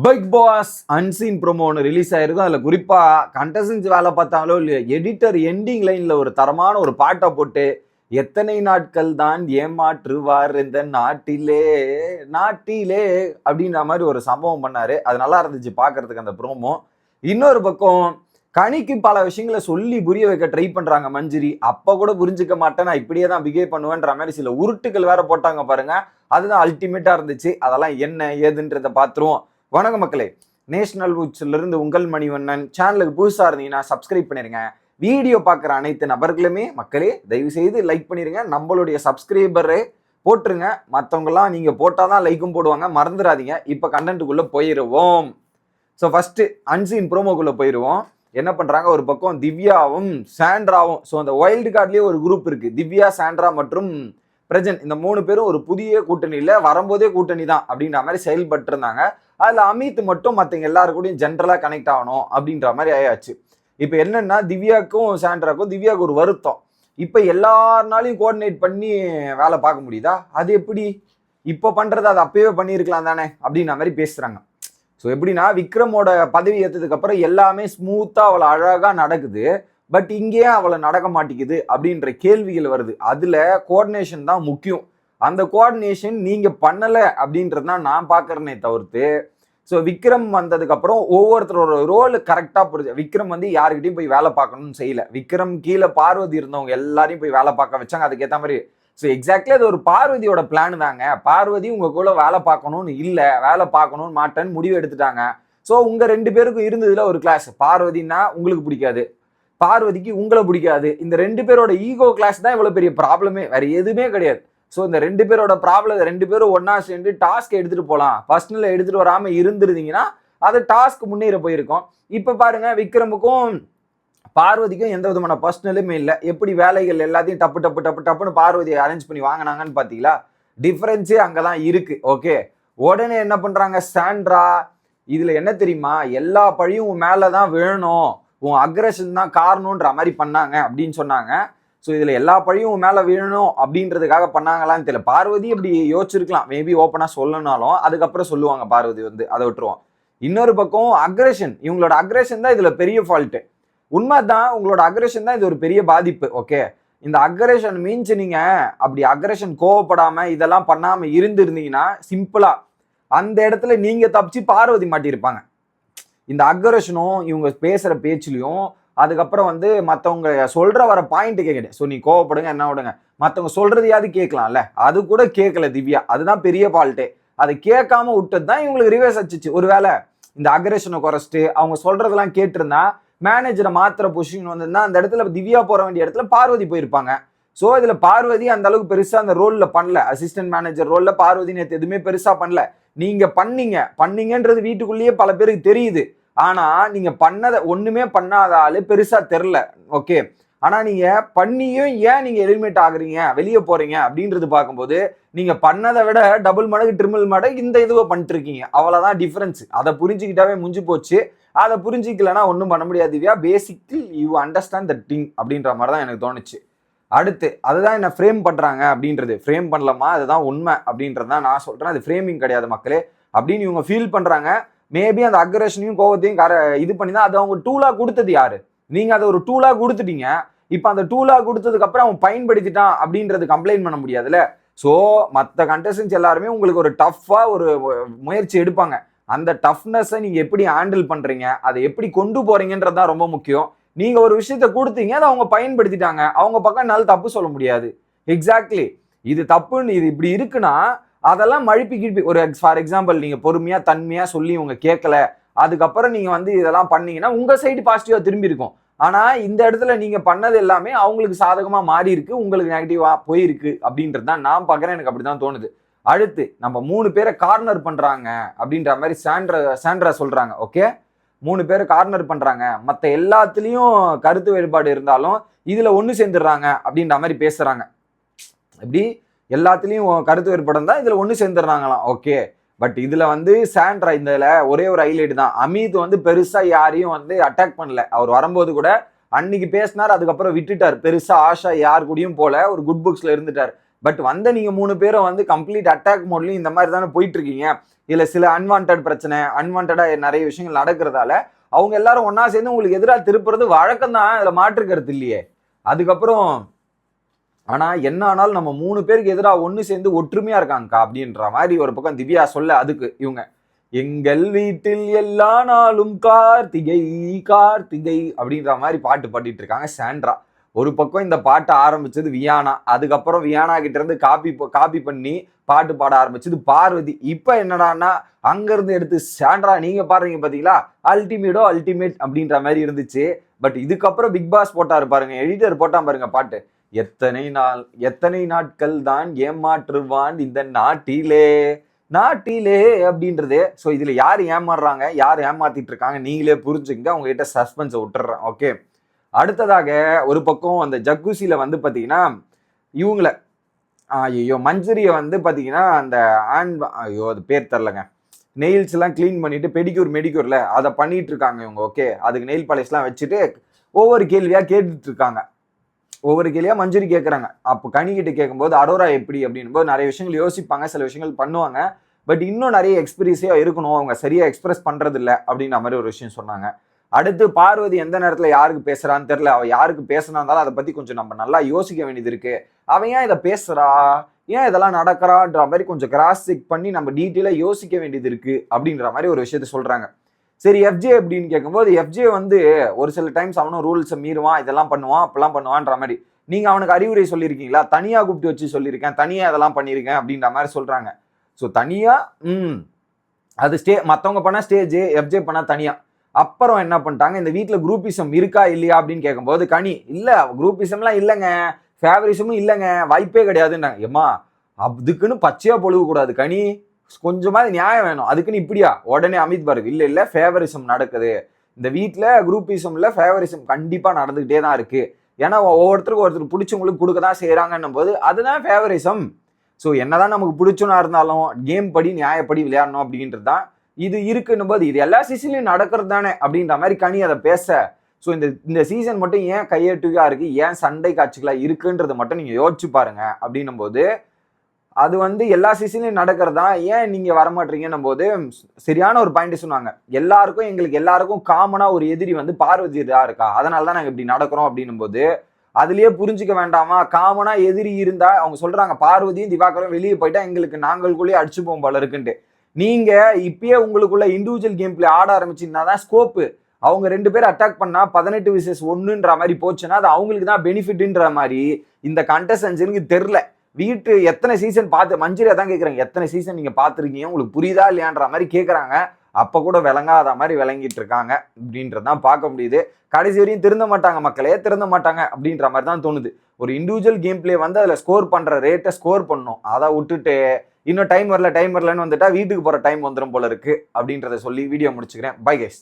Big Boss unseen promo ஒன்று release ஆயிருக்கும் அதில் குறிப்பாக கண்டசன்ஸ் வேலை பார்த்தாங்களோ இல்லையோ எடிட்டர் எண்டிங் லைனில் ஒரு தரமான ஒரு பாட்டை போட்டு எத்தனை நாட்கள் தான் ஏமாற்றுவார் இந்த நாட்டிலே நாட்டிலே அப்படின்ற மாதிரி ஒரு சம்பவம் பண்ணார். அது நல்லா இருந்துச்சு பார்க்கறதுக்கு அந்த ப்ரோமோ இன்னொரு பக்கம் கனிக்கு பல விஷயங்களை சொல்லி புரிய வைக்க ட்ரை பண்ணுறாங்க மஞ்சிரி. அப்போ கூட புரிஞ்சுக்க மாட்டேன். நான் இப்படியே தான் பிஹேவ் பண்ணுவேன்ற மாதிரி சில உருட்டுகள் வேற போட்டாங்க பாருங்க. அதுதான் அல்டிமேட்டாக இருந்துச்சு. அதெல்லாம் என்ன ஏதுன்றத பார்த்துருவோம். வணக்கம் மக்களே. நேஷனல் உச்சில இருந்து உங்கள் மணிவண்ணன். சேனலுக்கு புதுசாக இருந்தீங்கன்னா சப்ஸ்கிரைப் பண்ணிடுங்க வீடியோ பார்க்குற அனைத்து நபர்களுமே மக்களே தயவு செய்து லைக் பண்ணிடுங்க நம்மளுடைய சப்ஸ்கிரைபரு போட்டுருங்க. மற்றவங்களாம் நீங்கள் போட்டால் தான் லைக்கும் போடுவாங்க. மறந்துடாதீங்க. இப்போ கண்டென்ட்டுக்குள்ளே போயிடுவோம் ஸோ ஃபஸ்ட்டு அன்சீன் ப்ரோமோக்குள்ளே போயிடுவோம் என்ன பண்ணுறாங்க ஒரு பக்கம் திவ்யாவும் சாண்ட்ராவும். ஸோ அந்த வைல்டு கார்ட்லேயே ஒரு குரூப் இருக்குது திவ்யா சாண்ட்ரா மற்றும் பிரஜன். இந்த மூணு பேரும் ஒரு புதிய கூட்டணியில் வரும்போதே கூட்டணி தான் அப்படின்ற மாதிரி செயல்பட்டு இருந்தாங்க அதில் அமித் மட்டும் மற்றவங்க எல்லாரு கூடயும் ஜென்ரலாக கனெக்ட் ஆகணும் அப்படின்ற மாதிரி ஆயாச்சு. இப்போ என்னென்னா திவ்யாக்கும் சாண்ட்ராக்கும் திவ்யாவுக்கு ஒரு வருத்தம். இப்போ எல்லாருனாலையும் கோஆர்டினேட் பண்ணி வேலை பார்க்க முடியுதா? அது எப்படி? இப்போ பண்ணுறது அது அப்பயே பண்ணியிருக்கலாம் தானே? அப்படின்ற மாதிரி பேசுகிறாங்க ஸோ எப்படின்னா விக்ரமோட பதவி ஏற்றதுக்கப்புறம் எல்லாமே ஸ்மூத்தாக அவளை அழகாக நடக்குது. பட் இங்கேயே அவளை நடக்க மாட்டேங்குது அப்படின்ற கேள்விகள் வருது. அதில் கோஆர்டினேஷன் தான் முக்கியம். அந்த கோஆர்டினேஷன் நீங்கள் பண்ணலை அப்படின்றது தான் நான் பார்க்குறேனே தவிர்த்து ஸோ விக்ரம் வந்ததுக்கப்புறம் ஒவ்வொருத்தரோட ரோல் கரெக்டாக புரிஞ்சு விக்ரம் வந்து யாருக்கிட்டையும் போய் வேலை பார்க்கணும்னு செய்யலை. விக்ரம் கீழே பார்வதி இருந்தவங்க எல்லாரையும் போய் வேலை பார்க்க வச்சாங்க அதுக்கேற்ற மாதிரி. ஸோ எக்ஸாக்ட்லி அது ஒரு பார்வதியோட பிளான் தாங்க. பார்வதி உங்கள் கூட வேலை பார்க்கணும்னு இல்லை வேலை பார்க்கணும்னு மாட்டேன்னு முடிவு எடுத்துட்டாங்க. ஸோ உங்கள் ரெண்டு பேருக்கும் இருந்ததுல ஒரு கிளாஸ் பார்வதினா உங்களுக்கு பிடிக்காது. பார்வதிக்கு உங்களை பிடிக்காது. இந்த ரெண்டு பேரோட ஈகோ கிளாஸ் தான் இவ்வளோ பெரிய ப்ராப்ளமே வேறு எதுவுமே கிடையாது. ஸோ இந்த ரெண்டு பேரோட ப்ராப்ளம் ரெண்டு பேரும் ஒன்றா சேர்ந்து டாஸ்க் எடுத்துகிட்டு போகலாம் பர்ஸ்னலில் எடுத்துகிட்டு வராமல் இருந்திருந்தீங்கன்னா அது டாஸ்க் முன்னேற போயிருக்கும். இப்போ பாருங்க விக்ரமுக்கும் பார்வதிக்கும் எந்த விதமான பர்சனலுமே இல்லை. எப்படி வேலைகள் எல்லாத்தையும் டப்பு டப்பு டப்பு டப்புன்னு பார்வதியை அரேஞ்ச் பண்ணி வாங்கினாங்கன்னு பார்த்தீங்களா டிஃப்ரென்ஸே அங்கே தான் இருக்கு ஓகே உடனே என்ன பண்ணுறாங்க சாண்ட்ரா இதில் என்ன தெரியுமா? எல்லா பழியும் உன் மேலே தான் வேணும் உன் அக்ரஷன் தான் காரணன்ற மாதிரி பண்ணாங்க அப்படின்னு சொன்னாங்க. ஸோ இதில் எல்லா பழியும் மேலே வீழணும் அப்படின்றதுக்காக பண்ணாங்களான்னு தெரியல. பார்வதி அப்படி யோசிச்சிருக்கலாம். மேபி ஓப்பனாக சொல்லனாலும் அதுக்கப்புறம் சொல்லுவாங்க பார்வதி வந்து அதை விட்டுருவோம். இன்னொரு பக்கம் அக்ரஷன் இவங்களோட அக்ரஷன் தான் இதில் பெரிய ஃபால்ட்டு உண்மை தான் உங்களோட அக்ரஷன் தான் இது ஒரு பெரிய பாதிப்பு ஓகே இந்த அக்ரஷன் மீன்ஸ் நீங்கள் அப்படி அக்ரஷன் கோவப்படாமல் இதெல்லாம் பண்ணாமல் இருந்திருந்தீங்கன்னா சிம்பிளாக அந்த இடத்துல நீங்கள் தப்பிச்சு பார்வதி மாட்டியிருப்பாங்க. இந்த அக்ரஷனும் இவங்க பேசுகிற பேச்சுலையும் அதுக்கப்புறம் வந்து மற்றவங்க சொல்கிற வர பாயிண்ட்டு கேட்குது ஸோ நீ கோவப்படுங்க என்ன விடுங்க. மற்றவங்க சொல்கிறதையாவது கேட்கலாம்ல. அது கூட கேட்கல திவ்யா. அதுதான் பெரிய ஃபால்ட்டு அதை கேட்காம விட்டது தான் இவங்களுக்கு ரிவர்ஸ் அச்சிச்சு ஒருவேளை இந்த அக்ரேஷனை குறைச்சிட்டு அவங்க சொல்கிறதெல்லாம் கேட்டிருந்தா மேனேஜரை மாத்திர பொசிஷன் வந்திருந்தா அந்த இடத்துல திவ்யா போற வேண்டிய இடத்துல பார்வதி போயிருப்பாங்க. ஸோ இதில் பார்வதி அந்த அளவுக்கு பெருசாக அந்த ரோலில் பண்ணல. அசிஸ்டன்ட் மேனேஜர் ரோலில் பார்வதி நேற்று எதுவுமே பெருசாக பண்ணல. நீங்கள் பண்ணீங்க. பண்ணீங்கன்றது வீட்டுக்குள்ளேயே பல பேருக்கு தெரியுது. ஆனா நீங்க பண்ணதை ஒண்ணுமே பண்ணாத ஆளு பெருசா தெரில. ஓகே. ஆனா நீங்க பண்ணியும் ஏன் நீங்க எலிமினேட் ஆகுறீங்க? வெளியே போறீங்க? அப்படின்றது பார்க்கும்போது நீங்க பண்ணதை விட டபுள் மடங்கு ட்ரிபிள் மடங்கு இந்த இதுவை பண்ணிட்டு இருக்கீங்க அவ்வளவுதான் டிஃபரன்ஸ் அதை புரிஞ்சுக்கிட்டாவே முடிஞ்சு போச்சு. அதை புரிஞ்சிக்கலன்னா ஒன்றும் பண்ண முடியாது Divya. Basically you understand the thing அப்படின்ற மாதிரி தான் எனக்கு தோணுச்சு. அடுத்து அதுதான் என்ன ஃப்ரேம் பண்ணுறாங்க அப்படின்றது. ஃப்ரேம் பண்ணலாமா? அதுதான் உண்மை அப்படின்றது தான் நான் சொல்கிறேன் அது ஃப்ரேமிங் கிடையாது மக்களே. அப்படின்னு இவங்க ஃபீல் பண்ணுறாங்க மேபி அந்த அக்ரஷனையும் கோவத்தையும் கர இது பண்ணி தான் அது அவங்க டூலாக கொடுத்தது யாரு? நீங்கள் அதை ஒரு டூலாக கொடுத்துட்டீங்க. இப்போ அந்த டூலாக கொடுத்ததுக்கப்புறம் அவன் பயன்படுத்திட்டான் அப்படின்றது கம்ப்ளைண்ட் பண்ண முடியாதுல்ல? ஸோ மற்ற கண்டஸ்டன்ஸ் எல்லாருமே உங்களுக்கு ஒரு டஃப்பாக ஒரு முயற்சி எடுப்பாங்க. அந்த டஃப்னஸை நீங்கள் எப்படி ஹேண்டில் பண்ணுறீங்க அதை எப்படி கொண்டு போகிறீங்கன்றது தான் ரொம்ப முக்கியம். நீங்கள் ஒரு விஷயத்த கொடுத்தீங்க அதை அவங்க பயன்படுத்திட்டாங்க. அவங்க பக்கம் என்னால் தப்பு சொல்ல முடியாது. எக்ஸாக்ட்லி இது தப்புன்னு இது இப்படி இருக்குன்னா அதெல்லாம் மழுப்பி கிழப்பி ஒரு ஃபார் எக்ஸாம்பிள் நீங்கள் பொறுமையாக தன்மையாக சொல்லி உங்க கேட்கல அதுக்கப்புறம் நீங்கள் வந்து இதெல்லாம் பண்ணீங்கன்னா உங்கள் சைடு பாசிட்டிவாக திரும்பி இருக்கும். ஆனால் இந்த இடத்துல நீங்கள் பண்ணது எல்லாமே அவங்களுக்கு சாதகமாக மாறி இருக்கு உங்களுக்கு நெகட்டிவாக போயிருக்கு அப்படின்றது தான் நான் பார்க்குறேன் எனக்கு அப்படி தான் தோணுது. அடுத்து நம்ம மூணு பேரை கார்னர் பண்றாங்க அப்படின்ற மாதிரி சாண்ட்ரா சாண்ட்ரா சொல்றாங்க ஓகே மூணு பேரை கார்னர் பண்றாங்க. மற்ற எல்லாத்துலேயும் கருத்து வேறுபாடு இருந்தாலும் இதுல ஒன்று சேர்ந்துடுறாங்க அப்படின்ற மாதிரி பேசுறாங்க. எப்படி? எல்லாத்துலேயும் கருத்து வேறுபடம் தான் இதில் ஒன்று சேர்ந்துடுறாங்களாம். ஓகே பட் இதில் வந்து சாண்ட்ரா இந்த ஒரே ஒரு ஹைலைட் தான். அமித் வந்து பெருசாக யாரையும் வந்து அட்டாக் பண்ணல. அவர் வரும்போது கூட அன்னைக்கு பேசினார் அதுக்கப்புறம் விட்டுட்டார். பெருசாக ஆஷா யார் கூடயும் போல ஒரு குட் புக்ஸில் இருந்துட்டார். பட் வந்த நீங்கள் மூணு பேரும் வந்து கம்ப்ளீட் அட்டாக் மோட்லையும் இந்த மாதிரி தானே போயிட்டுருக்கீங்க இதில் சில அன்வான்ட் பிரச்சனை அன்வான்டாக நிறைய விஷயங்கள் நடக்கிறதால அவங்க எல்லாரும் ஒன்றா சேர்ந்து உங்களுக்கு எதிராக திருப்புறது வழக்கம் தான் இதில் மாற்று கருத்து இல்லையே. அதுக்கப்புறம் ஆனால் என்ன ஆனாலும் நம்ம மூணு பேருக்கு எதிராக ஒன்று சேர்ந்து ஒற்றுமையாக இருக்காங்கக்கா அப்படின்ற மாதிரி ஒரு பக்கம் திவ்யா சொல்ல அதுக்கு இவங்க. எங்கள் வீட்டில் எல்லா நாளும் கார்த்திகை கார்த்திகை அப்படின்ற மாதிரி பாட்டு பாடிட்டு இருக்காங்க சாண்ட்ரா. ஒரு பக்கம் இந்த பாட்டை ஆரம்பிச்சது வியானா. அதுக்கப்புறம் வியானா கிட்ட இருந்து காப்பி காப்பி பண்ணி பாட்டு பாட ஆரம்பிச்சது பார்வதி. இப்போ என்னடான்னா அங்கேருந்து எடுத்து சாண்ட்ரா நீங்கள் பாடுறீங்க பார்த்தீங்களா அல்டிமேட்டோ அல்டிமேட் அப்படின்ற மாதிரி இருந்துச்சு. பட் இதுக்கப்புறம் பிக் பாஸ் போட்டார் பாருங்க எடிட்டர் போட்டான் பாருங்க பாட்டு. எத்தனை நாள் எத்தனை நாட்கள் தான் ஏமாற்றுவான் இந்த நாட்டிலே? நாட்டிலே அப்படின்றது. ஸோ இதில் யார் ஏமாறுறாங்க? யார் ஏமாத்திட்டு இருக்காங்க நீங்களே புரிஞ்சுங்க உங்ககிட்ட சஸ்பென்ஸை விட்டுறேன். ஓகே அடுத்ததாக ஒரு பக்கம் அந்த ஜக்கூசியில் வந்து பார்த்தீங்கன்னா இவங்கள ஐயோ மஞ்சரியை வந்து பார்த்தீங்கன்னா அந்த ஆண்ட் ஐயோ அது பேர் தெரிலங்க நெயில்ஸ்லாம் க்ளீன் பண்ணிட்டு பெடிக்யூர் மெடிக்யூரில் அதை பண்ணிட்டு இருக்காங்க இவங்க. ஓகே அதுக்கு நெயில் பாலிஷ்லாம் வச்சுட்டு ஒவ்வொரு கேள்வியாக கேட்டுட்டு இருக்காங்க ஒவ்வொரு கேள்வியா மஞ்சுரி கேட்குறாங்க அப்போ கனிக்கிட்ட கேட்கும்போது அரோரா எப்படி? அப்படின்னும் போது நிறைய விஷயங்கள் யோசிப்பாங்க சில விஷயங்கள் பண்ணுவாங்க. பட் இன்னும் நிறைய எக்ஸ்பீரியன்ஸே இருக்கணும். அவங்க சரியாக எக்ஸ்பிரஸ் பண்ணுறது இல்லை அப்படின்ற மாதிரி ஒரு விஷயம் சொன்னாங்க. அடுத்து பார்வதி எந்த நேரத்தில் யாருக்கு பேசுகிறான்னு தெரில அவள் யாருக்கு பேசுனா இருந்தாலும் அதை பற்றி கொஞ்சம் நம்ம நல்லா யோசிக்க வேண்டியது இருக்குது அவன் ஏன் இதை பேசுகிறா ஏன் இதெல்லாம் நடக்கிறான்ற மாதிரி கொஞ்சம் கிராஸ் செக் பண்ணி நம்ம டீட்டெயிலாக யோசிக்க வேண்டியது இருக்குது அப்படின்ற மாதிரி ஒரு விஷயத்த சொல்கிறாங்க சரி எஃப்ஜே அப்படின்னு கேட்கும்போது எஃப்ஜே வந்து ஒரு சில டைம்ஸ் அவனும் ரூல்ஸை மீறுவான் இதெல்லாம் பண்ணுவான் அப்பெல்லாம் பண்ணுவான்ற மாதிரி. நீங்க அவனுக்கு அறிவுரை சொல்லியிருக்கீங்களா? தனியா கூப்பிட்டு வச்சு சொல்லியிருக்கேன் தனியா இதெல்லாம் பண்ணியிருக்கேன் அப்படின்ற மாதிரி சொல்றாங்க. ஸோ தனியா ம். அது ஸ்டே மற்றவங்க பண்ணால் ஸ்டேஜ் எஃப்ஜே பண்ணால் தனியா. அப்புறம் என்ன பண்ணிட்டாங்க? இந்த வீட்டில் குரூப்பிசம் இருக்கா இல்லையா அப்படின்னு கேட்கும்போது கனி இல்லை குரூப்பிசம்லாம் இல்லைங்க. ஃபேவரிசமும் இல்லைங்க. வாய்ப்பே கிடையாதுன்னாங்க. ஏம்மா அதுக்குன்னு பச்சையாக பொழுகக்கூடாது கனி. கொஞ்சமாவது நியாயம் வேணும். அதுக்குன்னு இப்படியா? உடனே அமித் பாருங்க இல்லை இல்லை ஃபேவரிசம் நடக்குது. இந்த வீட்டில் குரூப்பிசம்ல ஃபேவரிசம் கண்டிப்பாக நடந்துகிட்டே தான் இருக்கு. ஏன்னா ஒவ்வொருத்தருக்கும் ஒருத்தர் பிடிச்சவங்களுக்கு கொடுக்க தான் செய்கிறாங்கன்னும் போது அதுதான் ஃபேவரிசம் ஸோ என்னதான் நமக்கு பிடிச்சனா இருந்தாலும் கேம் படி நியாயப்படி விளையாடணும் அப்படின்றது தான் இது இருக்குன்னும் போது இது எல்லா சீசன்லையும் நடக்கிறது தானே? அப்படின்ற மாதிரி கனி அதை பேச. ஸோ இந்த இந்த சீசன் மட்டும் ஏன் கையெட்டுக்கா இருக்குது ஏன் சண்டை காட்சிகளாக இருக்குன்றதை மட்டும் நீங்கள் யோசிச்சு பாருங்க. அப்படின்னும் போது அது வந்து எல்லா சீசன்லையும் நடக்கிறதா? ஏன் நீங்கள் வரமாட்டீங்கன்னும் போது சரியான ஒரு பாயிண்ட் சொன்னாங்க. எல்லாருக்கும் எங்களுக்கு எல்லாருக்கும் காமனாக ஒரு எதிரி வந்து பார்வதி இதாக இருக்கா? அதனால தான் நாங்கள் இப்படி நடக்கிறோம் அப்படின்னும் போது அதுலயே புரிஞ்சுக்க வேண்டாமா? காமனா எதிரி இருந்தா அவங்க சொல்றாங்க பார்வதியும் திவாகரும் வெளியே போயிட்டா எங்களுக்கு நாங்களுக்குள்ளேயே அடிச்சுப்போம் போல இருக்குன்ட்டு. நீங்க இப்பயே உங்களுக்குள்ள இண்டிவிஜுவல் கேம் பிளே ஆட ஆரம்பிச்சீங்கன்னா தான் ஸ்கோப்பு அவங்க ரெண்டு பேரும் அட்டாக் பண்ணா பதினெட்டு விசஸ் ஒன்றுன்ற மாதிரி போச்சுன்னா அது அவங்களுக்கு தான் பெனிஃபிட்ன்ற மாதிரி இந்த கண்டஸ்டன்ஸுக்கு தெரில வீட்டு எத்தனை சீசன் பார்த்து மஞ்சரியா தான் கேட்குறாங்க எத்தனை சீசன் நீங்கள் பார்த்துருக்கீங்க? உங்களுக்கு புரியுதா இல்லையான்ற மாதிரி கேட்குறாங்க அப்போ கூட விளங்காத மாதிரி விளங்கிட்டு இருக்காங்க அப்படின்றது தான் பார்க்க முடியுது. கடைசி வரையும் திருந்த மாட்டாங்க மக்களே திருந்த மாட்டாங்க அப்படின்ற மாதிரி தான் தோணுது. ஒரு இண்டிவிஜுவல் கேம் பிளே வந்து அதில் ஸ்கோர் பண்ணுற ரேட்டை ஸ்கோர் பண்ணும். அதை விட்டுட்டு இன்னும் டைம் வரல டைம் வரலன்னு வந்துட்டா வீட்டுக்கு போகிற டைம் வந்துடும் போல இருக்குது அப்படின்றத சொல்லி வீடியோ முடிச்சுக்கிறேன். Bye guys